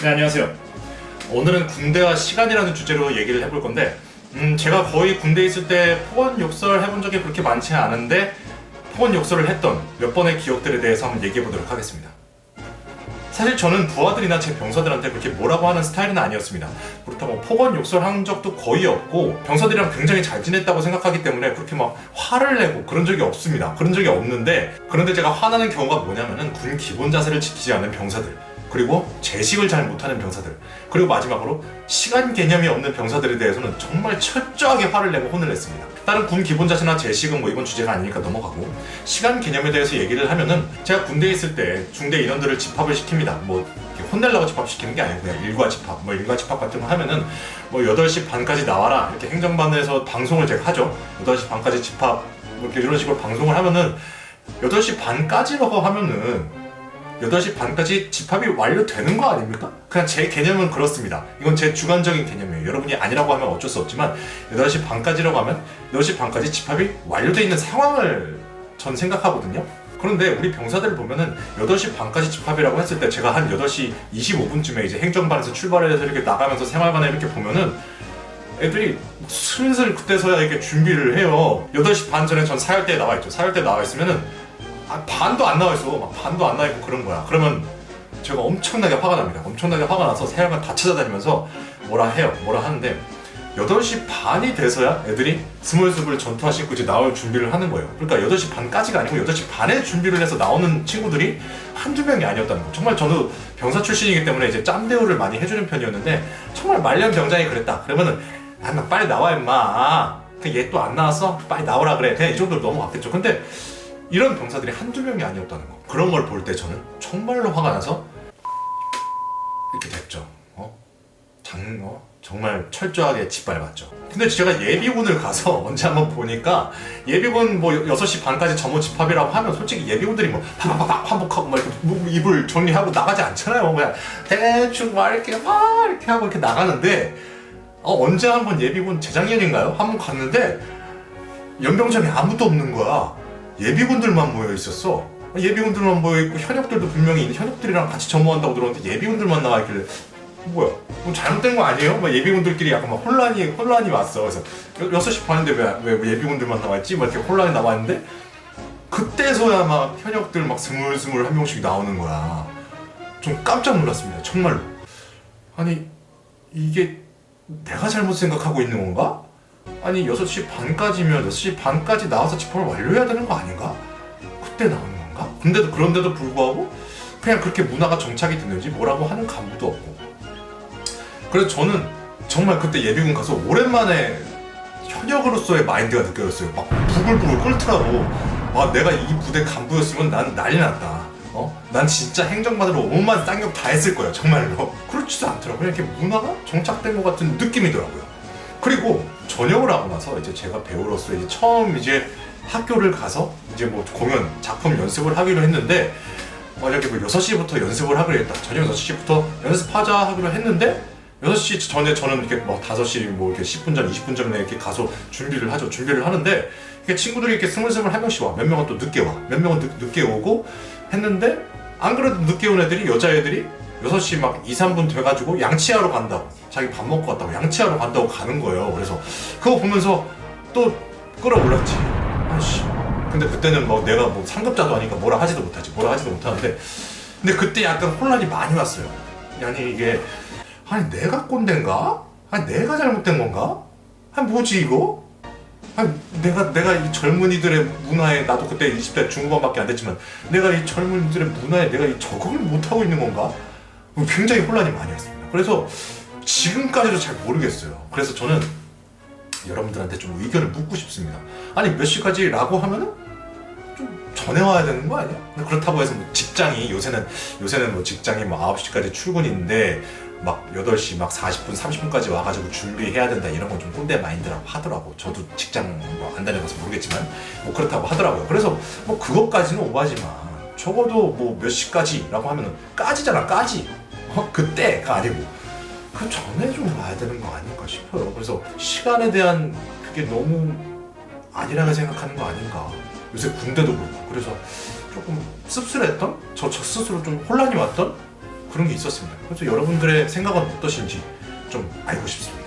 네, 안녕하세요. 오늘은 군대와 시간이라는 주제로 얘기를 해볼 건데, 음, 제가 거의 군대에 있을 때 폭언 욕설 해본 적이 그렇게 많지 않은데, 폭언 욕설을 했던 몇 번의 기억들에 대해서 한번 얘기해 보도록 하겠습니다. 사실 저는 부하들이나 제 병사들한테 그렇게 뭐라고 하는 스타일은 아니었습니다. 그렇다고 폭언 욕설 한 적도 거의 없고 병사들이랑 굉장히 잘 지냈다고 생각하기 때문에 그렇게 막 화를 내고 그런 적이 없습니다. 그런 적이 없는데 그런데 제가 화나는 경우가 뭐냐면은 군 기본 자세를 지키지 않는 병사들 그리고 제식을 잘 못하는 병사들 그리고 마지막으로 시간 개념이 없는 병사들에 대해서는 정말 철저하게 화를 내고 혼을 냈습니다. 다른 군 기본 자세나 제식은 뭐 이번 주제가 아니니까 넘어가고 시간 개념에 대해서 얘기를 하면은 제가 군대에 있을 때 중대 인원들을 집합을 시킵니다. 뭐 혼내려고 집합시키는 게 아니고 그냥 일과 집합, 뭐 일과 집합 같은 거 하면은 뭐 8시 반까지 나와라 이렇게 행정반에서 방송을 제가 하죠. 8시 반까지 집합 뭐 이렇게 이런 식으로 방송을 하면은 8시 반까지라고 하면은 8시 반까지 집합이 완료되는 거 아닙니까? 그냥 제 개념은 그렇습니다. 이건 제 주관적인 개념이에요. 여러분이 아니라고 하면 어쩔 수 없지만 8시 반까지라고 하면 8시 반까지 집합이 완료되어 있는 상황을 전 생각하거든요. 그런데 우리 병사들 보면은 8시 반까지 집합이라고 했을 때 제가 한 8시 25분쯤에 이제 행정반에서 출발해서 이렇게 나가면서 생활관에 이렇게 보면은 애들이 슬슬 그때서야 이렇게 준비를 해요. 8시 반 전에 전 사열대에 나와 있죠. 사열대에 나와 있으면은 아, 반도 안 나와 있어. 막 반도 안 나와 있고 그런 거야. 그러면 제가 엄청나게 화가 납니다. 엄청나게 화가 나서 세알만 다 찾아다니면서 뭐라 해요. 뭐라 하는데 8시 반이 돼서야 애들이 스물스물 전투화 신고 이제 나올 준비를 하는 거예요. 그러니까 8시 반까지가 아니고 8시 반에 준비를 해서 나오는 친구들이 한두 명이 아니었다는 거. 정말 저도 병사 출신이기 때문에 이제 짬대우를 많이 해주는 편이었는데 정말 말년 병장이 그랬다. 그러면은 아, 나 빨리 나와 임마. 얘 또 안 나왔어? 빨리 나오라 그래. 그냥 이 정도로 넘어갔겠죠. 근데 이런 병사들이 한두 명이 아니었다는 거. 그런 걸 볼 때 저는 정말로 화가 나서 이렇게 됐죠. 어? 장, 어? 정말 철저하게 짓밟았죠. 근데 제가 예비군을 가서 언제 한번 보니까 예비군 뭐 6시 반까지 점호 집합이라고 하면 솔직히 예비군들이 뭐 팍팍팍 환복하고 막 이렇게 뭐 이불 정리하고 나가지 않잖아요. 그냥 대충 막 이렇게 막 이렇게 하고 이렇게 나가는데 어, 언제 한번 예비군 재작년인가요? 한번 갔는데 연병장에 아무도 없는 거야. 예비군들만 모여 있었어. 예비군들만 모여 있고 현역들도 분명히 있는 현역들이랑 같이 점호한다고 들었는데 예비군들만 나와 있길래 뭐야? 뭐 잘못된 거 아니에요? 막 예비군들끼리 약간 막 혼란이 혼란이 왔어. 그래서 여- 6시 반인데 왜, 왜 예비군들만 나와 있지? 막 이렇게 혼란이 나와 있는데 그때서야 막 현역들 막 스물스물 한 명씩 나오는 거야. 좀 깜짝 놀랐습니다. 정말로. 아니 이게 내가 잘못 생각하고 있는 건가? 아니 6시 반까지면 6시 반까지 나와서 집합을 완료해야 되는 거 아닌가? 그때 나오는 건가? 근데도 그런데도 불구하고 그냥 그렇게 문화가 정착이 됐는지 뭐라고 하는 간부도 없고. 그래서 저는 정말 그때 예비군 가서 오랜만에 현역으로서의 마인드가 느껴졌어요. 막 부글부글 끓더라고. 와 내가 이 부대 간부였으면 난 난리 났다. 어? 난 진짜 행정반으로 온만 쌍욕 다 했을 거야 정말로. 그렇지도 않더라고요. 이렇게 문화가 정착된 것 같은 느낌이더라고요. 그리고 전역을 하고 나서 이제 제가 배우로서 이제 처음 이제 학교를 가서 이제 뭐 공연 작품 연습을 하기로 했는데 만약에 뭐 6시부터 연습을 하기로 했다. 저녁 6시부터 연습하자 하기로 했는데 6시 전에 저는 이렇게 막 5시 뭐 이렇게 10분 전, 20분 전에 이렇게 가서 준비를 하죠. 준비를 하는데 이렇게 친구들이 이렇게 스물스물 한 명씩 와. 몇 명은 또 늦게 와. 몇 명은 늦, 늦게 오고 했는데 안 그래도 늦게 온 애들이 여자애들이 6시 막 2, 3분 돼가지고 양치하러 간다고 자기 밥 먹고 왔다고 양치하러 간다고 가는 거예요 그래서 그거 보면서 또 끌어올랐지 아씨 근데 그때는 뭐 내가 뭐 상급자도 아니까 뭐라 하지도 못하지 뭐라 하지도 못하는데 근데 그때 약간 혼란이 많이 왔어요 아니 이게 아니 내가 꼰대인가? 아니 내가 잘못된 건가? 아니 뭐지 이거? 아니 내가 내가 이 젊은이들의 문화에 나도 그때 20대 중후반밖에 안 됐지만 내가 이 젊은이들의 문화에 내가 이 적응을 못 하고 있는 건가? 굉장히 혼란이 많이 왔습니다. 그래서 지금까지도 잘 모르겠어요. 그래서 저는 여러분들한테 좀 의견을 묻고 싶습니다. 아니 몇 시까지라고 하면은 좀 전에 와야 되는 거 아니야? 그렇다고 해서 뭐 직장이 요새는 요새는 뭐 직장이 뭐 9시까지 출근인데 막 8시 막 40분 30분까지 와가지고 준비해야 된다 이런 건 좀 꼰대 마인드라고 하더라고 저도 직장 뭐 안 다녀봐서 모르겠지만 뭐 그렇다고 하더라고요 그래서 뭐 그것까지는 오바지만 적어도 뭐 몇 시까지라고 하면은 까지잖아 까지 어? 그때가 아니고 그 전에 좀 와야 되는 거 아닐까 싶어요 그래서 시간에 대한 그게 너무 안일하게 생각하는 거 아닌가 요새 군대도 그렇고 그래서 조금 씁쓸했던 저, 저 스스로 좀 혼란이 왔던 그런 게 있었습니다. 그래서 여러분들의 생각은 어떠신지 좀 알고 싶습니다.